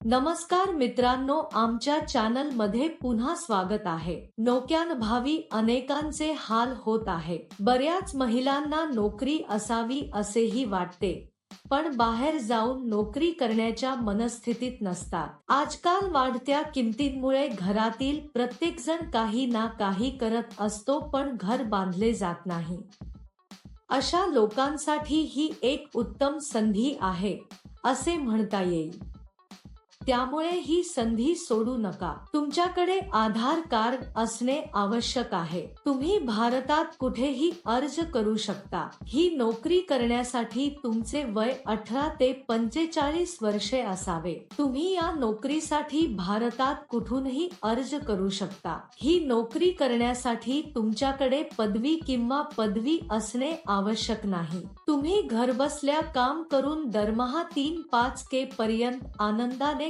नमस्कार मित्रांनो आमच्या चॅनलमध्ये पुन्हा स्वागत आहे. नोक्यान भावी अनेकांचे हाल होत आहे. बऱ्याच महिलांना नोकरी असावी असेही वाटते पण बाहेर जाऊन नोकरी करण्याच्या मनस्थितीत नसतात. आजकाल वाढत्या किमतींमुळे घरातील प्रत्येक जण काही ना काही करत असतो पण घर बांधले जात नाही. अशा लोकांसाठी ही एक उत्तम संधी आहे असे म्हणता येईल. त्यामुळे ही संधी सोडू नका. तुमच्याकडे आधार कार्ड असणे आवश्यक आहे. तुम्ही भारतात कुठेही अर्ज करू शकता. ही नोकरी करण्यासाठी तुमचे वय अठरा ते पंचेचाळीस वर्षे असावे. तुम्ही या नोकरीसाठी भारतात कुठूनही अर्ज करू शकता. ही नोकरी करण्यासाठी तुमच्याकडे पदवी किंवा पदवी असणे आवश्यक नाही. तुम्ही घरबसल्या काम करून दरमहा तीन पाच के पर्यंत आनंदाने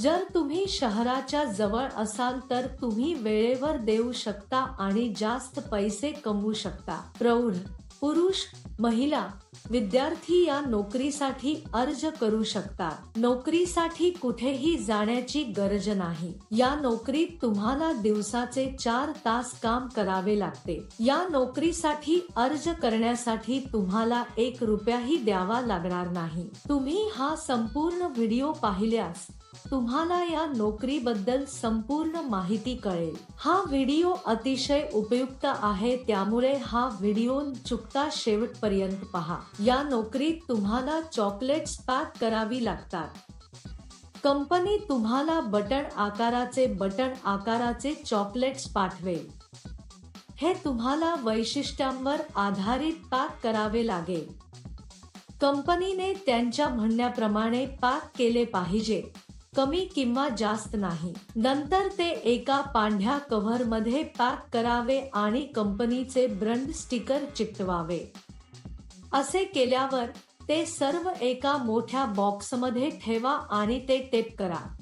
जर तुम्ही शहराच्या जवळ असाल तर तुम्ही वेळेवर देऊ शकता आणि जास्त पैसे कमवू शकता. प्रौढ पुरुष महिला विद्यार्थी या नोकरीसाठी अर्ज करू शकतात नोकरीसाठी कुठेही जाण्याची गरज नाही. या नोकरीत तुम्हाला दिवसाचे चार तास काम करावे लागते. या नोकरीसाठी अर्ज करण्यासाठी तुम्हाला एक रुपयाही द्यावा लागणार नाही. तुम्ही हा संपूर्ण व्हिडिओ पाहिल्यास तुम्हाला या नोकरीबद्दल संपूर्ण माहिती कळेल. हा व्हिडिओ अतिशय उपयुक्त आहे त्यामुळे हा व्हिडिओ चुकता शेवटपर्यंत पहा. या नोकरीत तुम्हाला चॉकलेट्स पॅक करावी लागतात. कंपनी तुम्हाला बटन आकाराचे बटन आकाराचे चॉकलेट्स पाठवेल. हे तुम्हाला वैशिष्ट्यांवर आधारित पॅक करावे लागेल. कंपनीने त्यांच्या म्हणण्याप्रमाणे पॅक केले पाहिजे. कमी किंवा जास्त नाही. नंतर ते एका पांढऱ्या कव्हरमध्ये पॅक करावे आणि कंपनीचे ब्रँड स्टिकर चिकटवावे. असे केल्यावर ते सर्व एका मोठ्या बॉक्समध्ये ठेवा आणि ते टेप करा.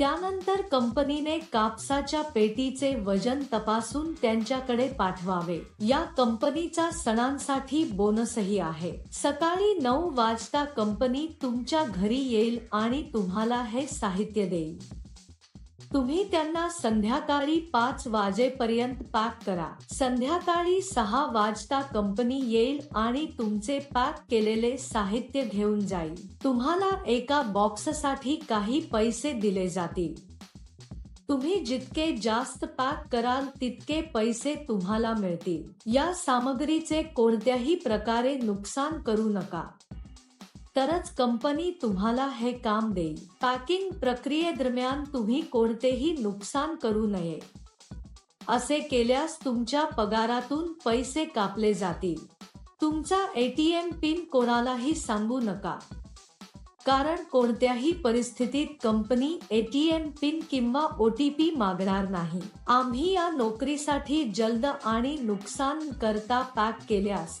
त्यानंतर कंपनीने कापसाच्या पेटीचे वजन तपासून त्यांच्याकडे पाठवावे. या कंपनीचा सणांसाठी बोनसही आहे. सकाळी नऊ वाजता कंपनी तुमच्या घरी येईल आणि तुम्हाला हे साहित्य देईल. तुम्ही त्यांना संध्याकाळी पाच वाजेपर्यंत पॅक करा. संध्याकाळी सहा वाजता कंपनी येईल आणि तुमचे पॅक केलेले साहित्य घेऊन जाईल. तुम्हाला एका बॉक्ससाठी काही पैसे दिले जातील. तुम्ही जितके जास्त पॅक कराल तितके पैसे तुम्हाला मिळतील. या सामग्रीचे कोणत्याही प्रकारे नुकसान करू नका. तरच कंपनी तुम्हाला हे काम देईल. पॅकिंग प्रक्रियेदरम्यान तुम्ही कोणतेही नुकसान करू नये. असे केल्यास तुमच्या पगारातून पैसे कापले जातील. तुमचा एटीएम पिन कोणालाही सांगू नका. कारण कोणत्याही परिस्थितीत कंपनी एटीएम पिन किंवा ओटीपी मागणार नाही. आम्ही या नोकरीसाठी जलद आणि नुकसान करता पॅक केल्यास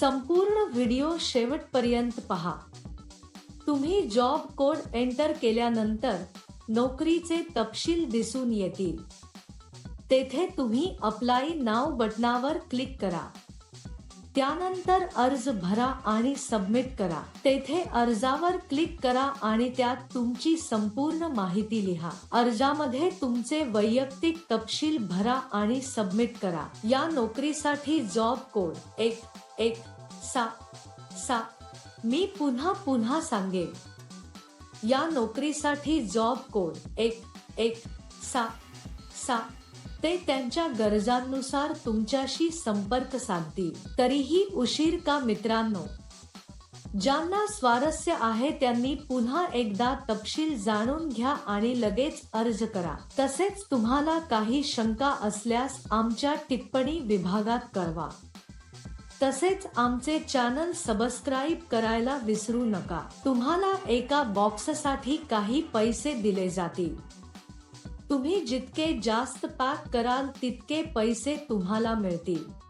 संपूर्ण व्हिडिओ शेवटपर्यंत पहा. तुम्ही जॉब कोड एंटर केल्यानंतर नोकरीचे तपशील दिसून येतील. तेथे तुम्ही अप्लाय नाव बटनावर क्लिक करा. त्यानंतर अर्ज भरा आणि सबमिट करा. तेथे अर्जावर क्लिक करा आणि त्यात तुमची संपूर्ण माहिती लिहा. अर्जामध्ये तुमचे वैयक्तिक तपशील भरा आणि सबमिट करा. या नोकरीसाठी जॉब कोड एक एक सा सा मी पुन्हा पुन्हा सांगेन. या नोकरीसाठी जॉब कोड एक एक सा सा ते त्यांच्या गरजांनुसार तुमच्याशी संपर्क साधतील. तरीही उशीर का मित्रांनो? ज्यांना स्वारस्य आहे त्यांनी पुन्हा एकदा तपशील जाणून घ्या आणि लगेच अर्ज करा. तसेच तुम्हाला काही शंका असल्यास आमच्या टिप्पणी विभागात कळवा. तसेच आमचे चॅनल सबस्क्राईब करायला विसरू नका. तुम्हाला एका बॉक्ससाठी काही पैसे दिले जातील. तुम्ही जितके जास्त पॅक कराल तितके पैसे तुम्हाला मिळतील.